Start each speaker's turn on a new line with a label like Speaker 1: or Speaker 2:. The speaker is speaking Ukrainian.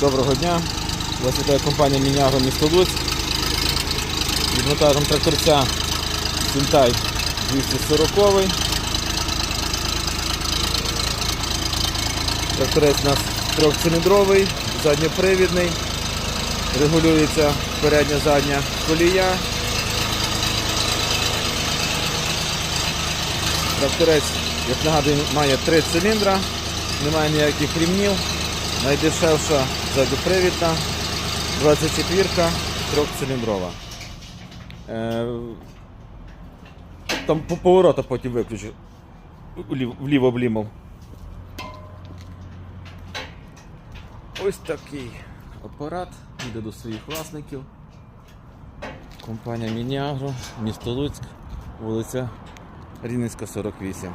Speaker 1: Доброго дня. Вас вітає компанія Міняго місто Луцьк. Від монтажем тракторця Сінтай 240. Тракторець у нас трьохциліндровий, задньопривідний. Регулюється передня задня колія. Тракторець, як нагадую, має три циліндра, немає ніяких рівнів. Найдешевша задньопривідна, 24-ка, трьохциліндрова. Е, Там по- поворота потім виключу. Вліво-вліво. Ось такий апарат йде до своїх власників. Компанія Мініагро, місто Луцьк, вулиця Рівненська, 48.